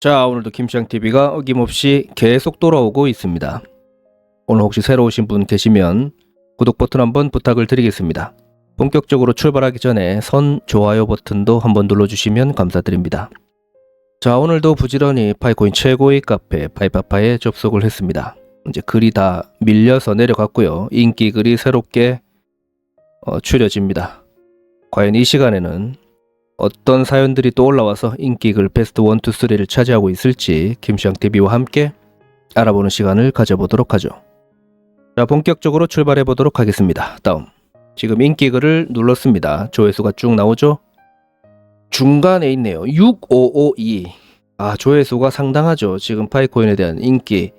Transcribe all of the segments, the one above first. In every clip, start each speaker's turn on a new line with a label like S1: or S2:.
S1: 자, 오늘도 김시장TV가 어김없이 계속 돌아오고 있습니다. 오늘 혹시 새로 오신 분 계시면 구독 버튼 한번 부탁을 드리겠습니다. 본격적으로 출발하기 전에 선 좋아요 버튼도 한번 눌러주시면 감사드립니다. 자, 오늘도 부지런히 파이코인 최고의 카페 파이파파에 접속을 했습니다. 이제 글이 다 밀려서 내려갔고요. 인기 글이 새롭게 어, 추려집니다. 과연 이 시간에는 어떤 사연들이 또 올라와서 인기글 베스트 1, 2, 3를 차지하고 있을지 김시영TV와 함께 알아보는 시간을 가져보도록 하죠. 자, 본격적으로 출발해 보도록 하겠습니다. 다음. 지금 인기글을 눌렀습니다. 조회수가 쭉 나오죠? 중간에 있네요. 6552. 아, 조회수가 상당하죠. 지금 파이코인에 대한 인기,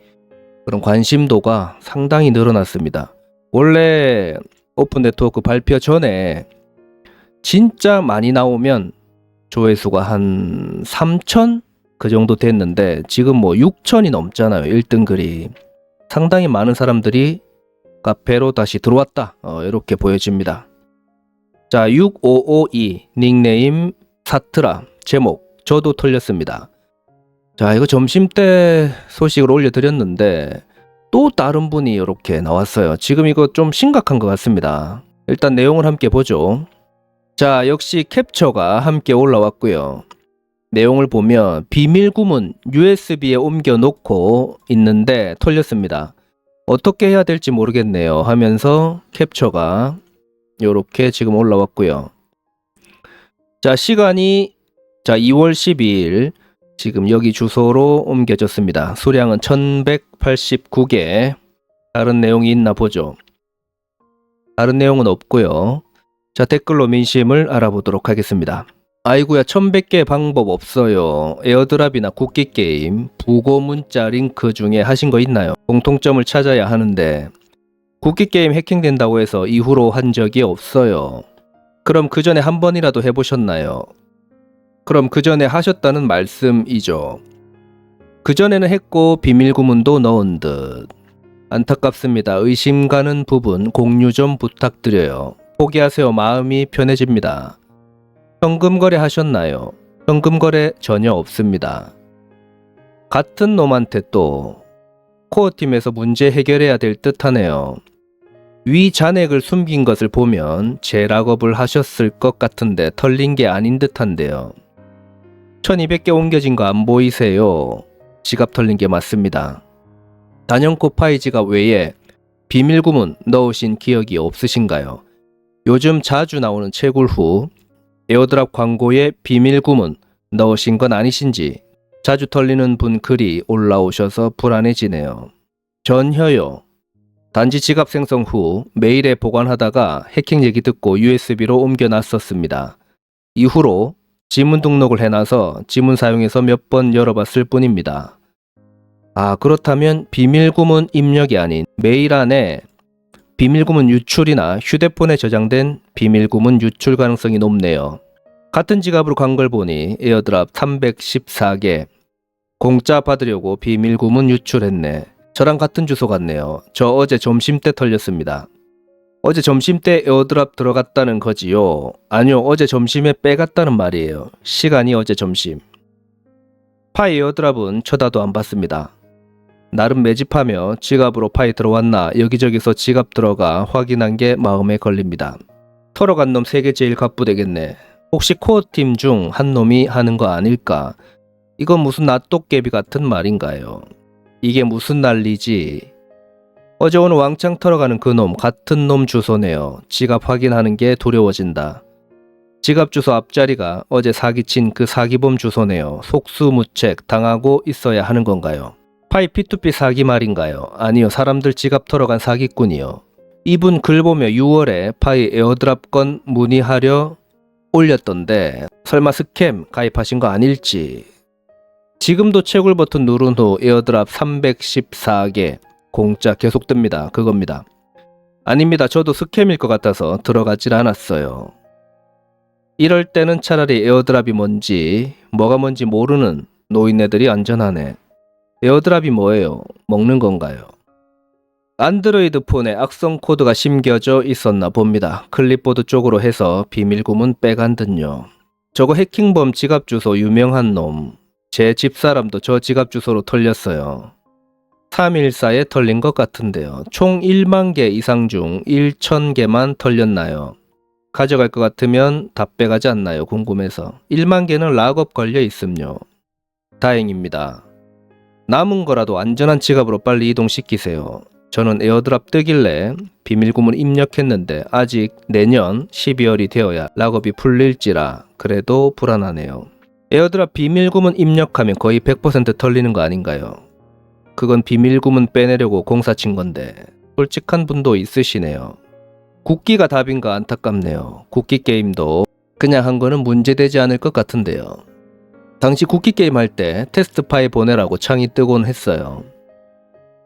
S1: 그런 관심도가 상당히 늘어났습니다. 원래 오픈 네트워크 발표 전에 진짜 많이 나오면 조회수가 한 3천 그 정도 됐는데 지금 뭐 6천이 넘잖아요. 1등 글이. 상당히 많은 사람들이 카페로 다시 들어왔다. 어, 이렇게 보여집니다. 자, 6552 닉네임 사트라 제목 저도 털렸습니다. 자, 이거 점심 때 소식을 올려드렸는데 또 다른 분이 이렇게 나왔어요. 지금 이거 좀 심각한 것 같습니다. 일단 내용을 함께 보죠. 자, 역시 캡처가 함께 올라왔고요. 내용을 보면 비밀 구문 USB에 옮겨 놓고 있는데 털렸습니다. 어떻게 해야 될지 모르겠네요 하면서 캡처가 이렇게 지금 올라왔고요. 자, 시간이 자, 2월 12일 지금 여기 주소로 옮겨졌습니다. 수량은 1189개. 다른 내용이 있나 보죠. 다른 내용은 없고요. 자, 댓글로 민심을 알아보도록 하겠습니다. 아이구야 1100개 방법 없어요. 에어드랍이나 국기 게임, 부고 문자 링크 중에 하신 거 있나요? 공통점을 찾아야 하는데 국기 게임 해킹된다고 해서 이후로 한 적이 없어요. 그럼 그 전에 한 번이라도 해보셨나요? 그럼 그 전에 하셨다는 말씀이죠. 그 전에는 했고 비밀 구문도 넣은 듯. 안타깝습니다. 의심 가는 부분 공유 좀 부탁드려요. 포기하세요. 마음이 편해집니다. 현금 거래 하셨나요? 현금 거래 전혀 없습니다. 같은 놈한테 또 코어팀에서 문제 해결해야 될 듯하네요. 위 잔액을 숨긴 것을 보면 재락업을 하셨을 것 같은데 털린 게 아닌 듯한데요. 1200개 옮겨진 거 안 보이세요? 지갑 털린 게 맞습니다. 단연코 파이 지갑 외에 비밀 구문 넣으신 기억이 없으신가요? 요즘 자주 나오는 채굴 후 에어드랍 광고에 비밀 구문 넣으신 건 아니신지 자주 털리는 분 글이 올라오셔서 불안해지네요. 전혀요. 단지 지갑 생성 후 메일에 보관하다가 해킹 얘기 듣고 USB로 옮겨놨었습니다. 이후로 지문 등록을 해놔서 지문 사용해서 몇 번 열어봤을 뿐입니다. 아, 그렇다면 비밀 구문 입력이 아닌 메일 안에 비밀 구문 유출이나 휴대폰에 저장된 비밀 구문 유출 가능성이 높네요. 같은 지갑으로 간 걸 보니 에어드랍 314개 공짜 받으려고 비밀 구문 유출했네. 저랑 같은 주소 같네요. 저 어제 점심 때 털렸습니다. 어제 점심 때 에어드랍 들어갔다는 거지요? 아니요, 어제 점심에 빼갔다는 말이에요. 시간이 어제 점심. 파이 에어드랍은 쳐다도 안 봤습니다. 나름 매집하며 지갑으로 파이 들어왔나 여기저기서 지갑 들어가 확인한 게 마음에 걸립니다. 털어간 놈세개 제일 갑부되겠네. 혹시 코어 팀 중 한 놈이 하는 거 아닐까? 이건 무슨 낫도깨비 같은 말인가요? 이게 무슨 난리지? 어제 오늘 왕창 털어가는 그놈 같은 놈 주소네요. 지갑 확인하는 게 두려워진다. 지갑 주소 앞자리가 어제 사기친 그 사기범 주소네요. 속수무책 당하고 있어야 하는 건가요? 파이 P2P 사기 말인가요? 아니요. 사람들 지갑 털어간 사기꾼이요. 이분 글 보며 6월에 파이 에어드랍 건 문의하려 올렸던데 설마 스캠 가입하신 거 아닐지. 지금도 채굴 버튼 누른 후 에어드랍 314개 공짜 계속 뜹니다. 그겁니다. 아닙니다. 저도 스캠일 것 같아서 들어가질 않았어요. 이럴 때는 차라리 에어드랍이 뭔지 뭐가 뭔지 모르는 노인네들이 안전하네. 에어드랍이 뭐예요? 먹는 건가요? 안드로이드 폰에 악성 코드가 심겨져 있었나 봅니다. 클립보드 쪽으로 해서 비밀 구문 빼간 듯요. 저거 해킹범 지갑 주소 유명한 놈. 제 집사람도 저 지갑 주소로 털렸어요. 314에 털린 것 같은데요. 총 1만 개 이상 중 1,000개만 털렸나요? 가져갈 것 같으면 다 빼가지 않나요? 궁금해서. 1만 개는 락업 걸려 있음요. 다행입니다. 남은 거라도 안전한 지갑으로 빨리 이동시키세요. 저는 에어드랍 뜨길래 비밀구문 입력했는데 아직 내년 12월이 되어야 락업이 풀릴지라 그래도 불안하네요. 에어드랍 비밀구문 입력하면 거의 100% 털리는 거 아닌가요? 그건 비밀구문 빼내려고 공사 친 건데 솔직한 분도 있으시네요. 국기가 답인가 안타깝네요. 국기 게임도 그냥 한 거는 문제되지 않을 것 같은데요. 당시 국기 게임 할 때 테스트 파일 보내라고 창이 뜨곤 했어요.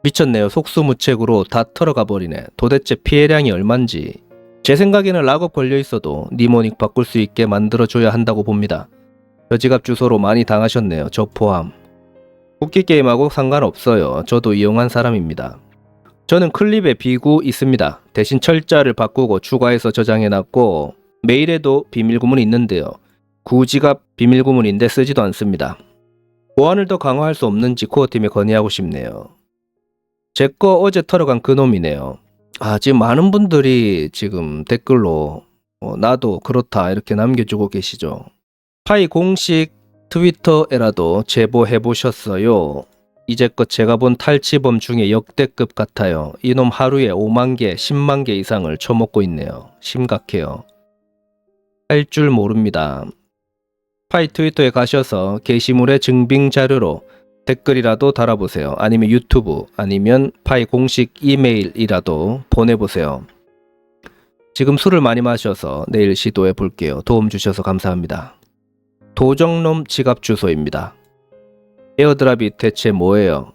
S1: 미쳤네요. 속수무책으로 다 털어가 버리네. 도대체 피해량이 얼만지. 제 생각에는 락업 걸려 있어도 니모닉 바꿀 수 있게 만들어줘야 한다고 봅니다. 저 지갑 주소로 많이 당하셨네요. 저 포함. 국기 게임하고 상관없어요. 저도 이용한 사람입니다. 저는 클립에 비구 있습니다. 대신 철자를 바꾸고 추가해서 저장해놨고 메일에도 비밀 구문이 있는데요. 구지갑 비밀구문인데 쓰지도 않습니다. 보안을 더 강화할 수 없는지 코어팀에 건의하고 싶네요. 제 거 어제 털어간 그놈이네요. 아, 지금 많은 분들이 지금 댓글로 어, 나도 그렇다 이렇게 남겨주고 계시죠. 파이 공식 트위터에라도 제보해 보셨어요. 이제껏 제가 본 탈취범 중에 역대급 같아요. 이놈 하루에 5만 개, 10만 개 이상을 처먹고 있네요. 심각해요. 할 줄 모릅니다. 파이 트위터에 가셔서 게시물의 증빙 자료로 댓글이라도 달아보세요. 아니면 유튜브, 아니면 파이 공식 이메일이라도 보내보세요. 지금 술을 많이 마셔서 내일 시도해 볼게요. 도움 주셔서 감사합니다. 도정놈 지갑 주소입니다. 에어드랍이 대체 뭐예요?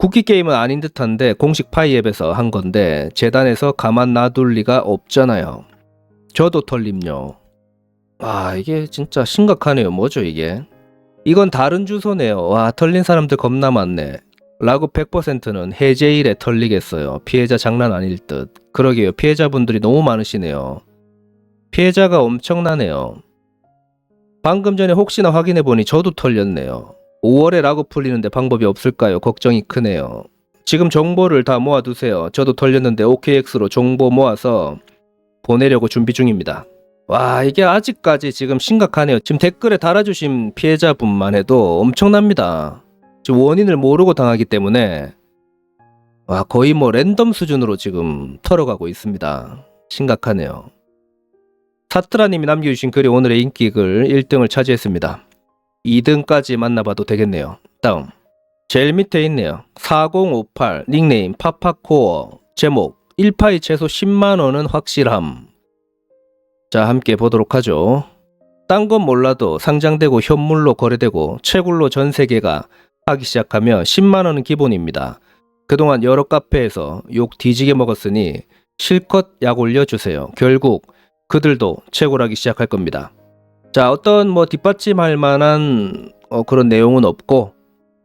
S1: 쿠키 게임은 아닌 듯한데 공식 파이 앱에서 한 건데 재단에서 가만 놔둘 리가 없잖아요. 저도 털림요. 아 이게 진짜 심각하네요. 뭐죠 이게? 이건 다른 주소네요. 와 털린 사람들 겁나 많네. 라고 100%는 해제일에 털리겠어요. 피해자 장난 아닐 듯. 그러게요. 피해자분들이 너무 많으시네요. 피해자가 엄청나네요. 방금 전에 혹시나 확인해 보니 저도 털렸네요. 5월에 라고 풀리는데 방법이 없을까요? 걱정이 크네요. 지금 정보를 다 모아두세요. 저도 털렸는데 OKX로 정보 모아서 보내려고 준비 중입니다. 와, 이게 아직까지 지금 심각하네요. 지금 댓글에 달아주신 피해자분만 해도 엄청납니다. 지금 원인을 모르고 당하기 때문에 와, 거의 뭐 랜덤 수준으로 지금 털어가고 있습니다. 심각하네요. 사트라님이 남겨주신 글이 오늘의 인기글 1등을 차지했습니다. 2등까지 만나봐도 되겠네요. 다음. 제일 밑에 있네요. 4058 닉네임 파파코어 제목 1파이 최소 10만원은 확실함. 자, 함께 보도록 하죠. 딴 건 몰라도 상장되고 현물로 거래되고 채굴로 전 세계가 하기 시작하면 10만 원은 기본입니다. 그동안 여러 카페에서 욕 뒤지게 먹었으니 실컷 약 올려주세요. 결국 그들도 채굴하기 시작할 겁니다. 자, 어떤 뭐 뒷받침할 만한 어, 그런 내용은 없고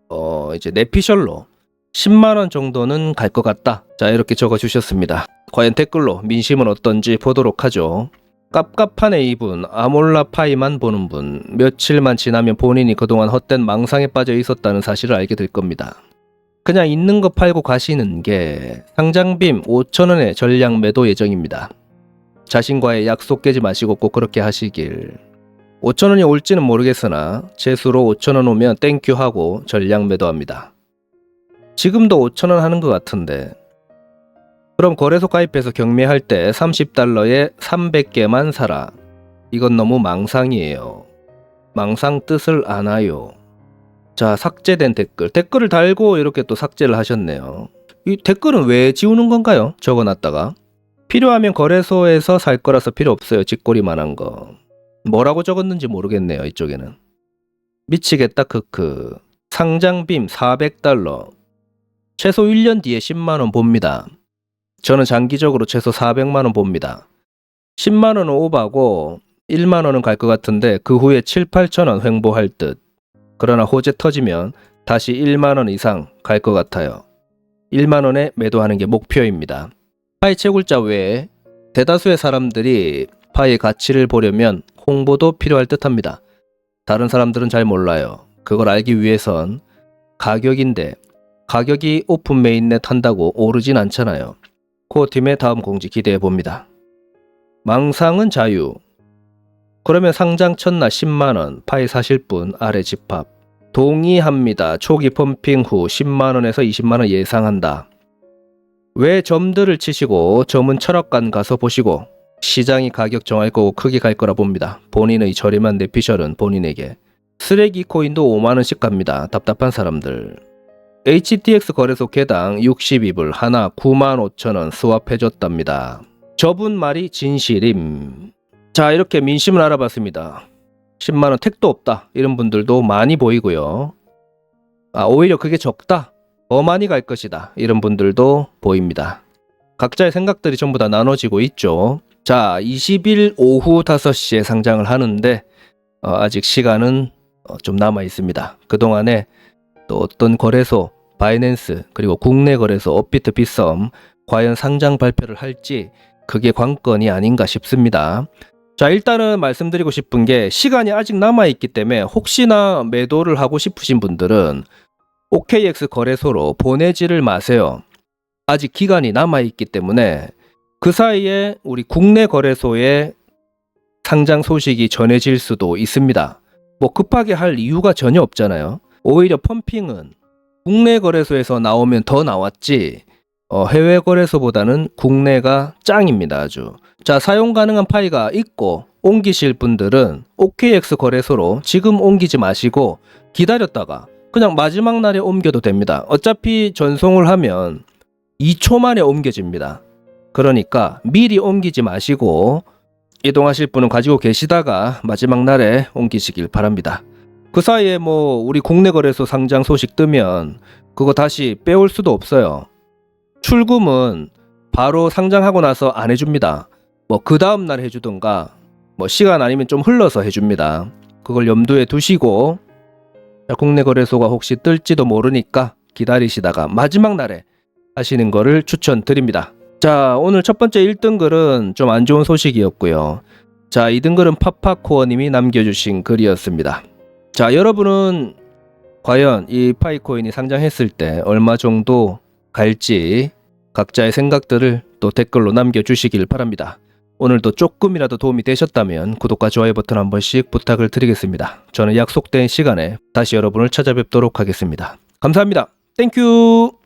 S1: 어, 이제 내피셜로 10만 원 정도는 갈 것 같다. 자, 이렇게 적어 주셨습니다. 과연 댓글로 민심은 어떤지 보도록 하죠. 깝깝하네 이분 아몰라 파이만 보는 분 며칠만 지나면 본인이 그동안 헛된 망상에 빠져 있었다는 사실을 알게 될 겁니다. 그냥 있는 거 팔고 가시는 게 상장빔 5천원의 전량 매도 예정입니다. 자신과의 약속 깨지 마시고 꼭 그렇게 하시길. 5천원이 올지는 모르겠으나 재수로 5천원 오면 땡큐 하고 전량 매도합니다. 지금도 5천원 하는 것 같은데 그럼 거래소 가입해서 경매할 때 30달러에 300개만 사라. 이건 너무 망상이에요. 망상 뜻을 아나요. 자, 삭제된 댓글. 댓글을 달고 이렇게 또 삭제를 하셨네요. 이 댓글은 왜 지우는 건가요? 적어놨다가. 필요하면 거래소에서 살 거라서 필요 없어요. 직거리만한 거. 뭐라고 적었는지 모르겠네요. 이쪽에는. 미치겠다 크크. 상장빔 400달러. 최소 1년 뒤에 10만원 봅니다. 저는 장기적으로 최소 400만 원 봅니다. 10만 원은 오바고 1만 원은 갈 것 같은데 그 후에 7, 8천 원 횡보할 듯. 그러나 호재 터지면 다시 1만 원 이상 갈 것 같아요. 1만 원에 매도하는 게 목표입니다. 파이 채굴자 외에 대다수의 사람들이 파이의 가치를 보려면 홍보도 필요할 듯 합니다. 다른 사람들은 잘 몰라요. 그걸 알기 위해선 가격인데 가격이 오픈 메인넷 한다고 오르진 않잖아요. 코어팀의 다음 공지 기대해 봅니다. 망상은 자유. 그러면 상장 첫날 10만원, 파이 사실 분 아래 집합. 동의합니다. 초기 펌핑 후 10만원에서 20만원 예상한다. 왜 점들을 치시고 점은 철학관 가서 보시고 시장이 가격 정할 거고 크게 갈 거라 봅니다. 본인의 저렴한 내피셜은 본인에게. 쓰레기 코인도 5만원씩 갑니다. 답답한 사람들. HTX 거래소 개당 62불 하나 9만 5천원 스왑해줬답니다. 저분 말이 진실임. 자 이렇게 민심을 알아봤습니다. 10만원 택도 없다 이런 분들도 많이 보이고요. 아 오히려 그게 적다 더 많이 갈 것이다 이런 분들도 보입니다. 각자의 생각들이 전부 다 나눠지고 있죠. 자 20일 오후 5시에 상장을 하는데 어, 아직 시간은 어, 좀 남아 있습니다. 그동안에 또 어떤 거래소 바이낸스 그리고 국내 거래소 업비트 비썸 과연 상장 발표를 할지 그게 관건이 아닌가 싶습니다. 자, 일단은 말씀드리고 싶은 게 시간이 아직 남아 있기 때문에 혹시나 매도를 하고 싶으신 분들은 OKX 거래소로 보내지를 마세요. 아직 기간이 남아 있기 때문에 그 사이에 우리 국내 거래소에 상장 소식이 전해질 수도 있습니다. 뭐 급하게 할 이유가 전혀 없잖아요. 오히려 펌핑은 국내 거래소에서 나오면 더 나왔지. 어, 해외 거래소보다는 국내가 짱입니다 아주. 자 사용 가능한 파이가 있고 옮기실 분들은 OKX 거래소로 지금 옮기지 마시고 기다렸다가 그냥 마지막 날에 옮겨도 됩니다. 어차피 전송을 하면 2초 만에 옮겨집니다. 그러니까 미리 옮기지 마시고 이동하실 분은 가지고 계시다가 마지막 날에 옮기시길 바랍니다 그 사이에 뭐 우리 국내 거래소 상장 소식 뜨면 그거 다시 빼올 수도 없어요. 출금은 바로 상장하고 나서 안 해줍니다. 뭐 그 다음 날 해주던가 뭐 시간 아니면 좀 흘러서 해줍니다. 그걸 염두에 두시고 자, 국내 거래소가 혹시 뜰지도 모르니까 기다리시다가 마지막 날에 하시는 거를 추천드립니다. 자 오늘 첫 번째 1등 글은 좀 안 좋은 소식이었고요. 자 2등 글은 파파코어님이 남겨주신 글이었습니다. 자, 여러분은 과연 이 파이코인이 상장했을 때 얼마 정도 갈지 각자의 생각들을 또 댓글로 남겨주시길 바랍니다. 오늘도 조금이라도 도움이 되셨다면 구독과 좋아요 버튼 한 번씩 부탁을 드리겠습니다. 저는 약속된 시간에 다시 여러분을 찾아뵙도록 하겠습니다. 감사합니다. 땡큐!